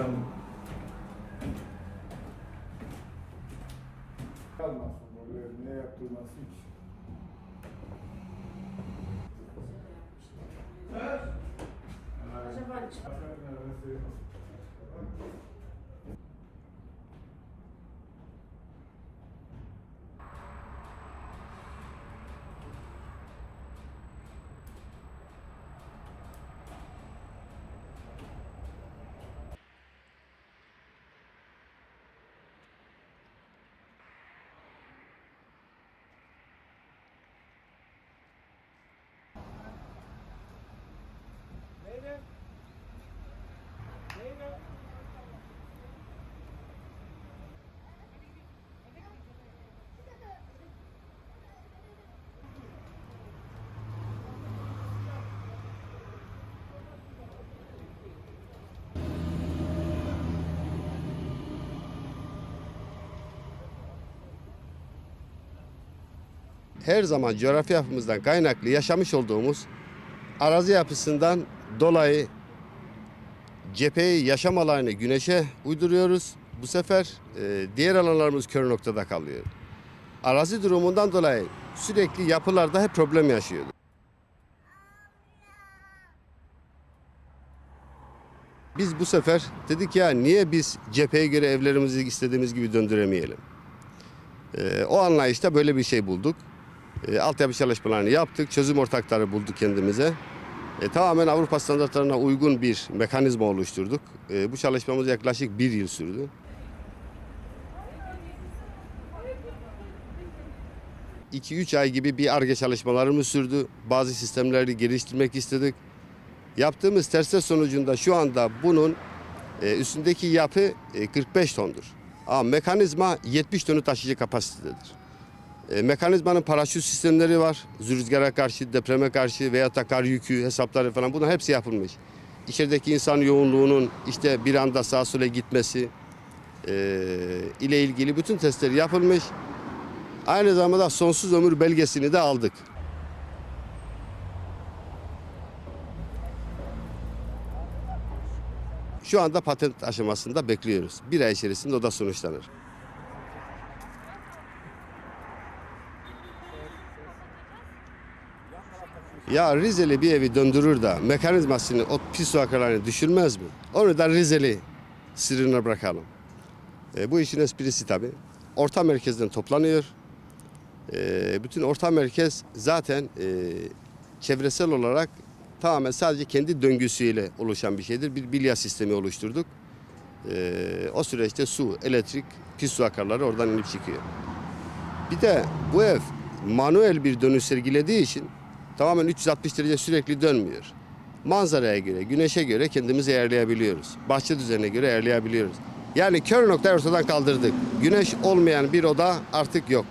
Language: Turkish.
kullandım. Kalmasın böyle ne yaptırması hiç. Evet. Acaba her zaman coğrafya yapımızdan kaynaklı yaşamış olduğumuz arazi yapısından dolayı cepheyi yaşam alanını güneşe uyduruyoruz. Bu sefer e, diğer alanlarımız kör noktada kalıyor. Arazi durumundan dolayı sürekli yapılarda hep problem yaşıyordu. Biz bu sefer dedik ya niye biz cepheye göre evlerimizi istediğimiz gibi döndüremeyelim? E, o anlayışta böyle bir şey bulduk. E, altyapı çalışmalarını yaptık, çözüm ortakları bulduk kendimize. E, tamamen Avrupa standartlarına uygun bir mekanizma oluşturduk. E, bu çalışmamız yaklaşık bir yıl sürdü. İki üç ay gibi bir ARGE çalışmalarımız sürdü. Bazı sistemleri geliştirmek istedik. Yaptığımız testler sonucunda şu anda bunun e, üstündeki yapı e, 45 tondur. Ama mekanizma 70 tonu taşıyıcı kapasitededir. E, mekanizmanın paraşüt sistemleri var. Rüzgara karşı, depreme karşı veya da kar yükü hesapları falan bunlar hepsi yapılmış. İçerideki insan yoğunluğunun işte bir anda sağa sola gitmesi e, ile ilgili bütün testleri yapılmış. Aynı zamanda sonsuz ömür belgesini de aldık. Şu anda patent aşamasında bekliyoruz. Bir ay içerisinde o da sonuçlanır. Ya Rizeli bir evi döndürür de mekanizmasını o pis su akarlarını düşürmez mi? Onu da Rizeli sırrına bırakalım. E, bu işin esprisi tabii. Orta merkezden toplanıyor. E, bütün orta merkez zaten e, çevresel olarak tamamen sadece kendi döngüsüyle oluşan bir şeydir. Bir bilya sistemi oluşturduk. E, o süreçte su, elektrik, pis su akarları oradan inip çıkıyor. Bir de bu ev manuel bir dönüş sergilediği için tamamen 360 derece sürekli dönmüyor. Manzaraya göre, güneşe göre kendimizi ayarlayabiliyoruz. Bahçe düzenine göre ayarlayabiliyoruz. Yani kör noktayı ortadan kaldırdık. Güneş olmayan bir oda artık yok.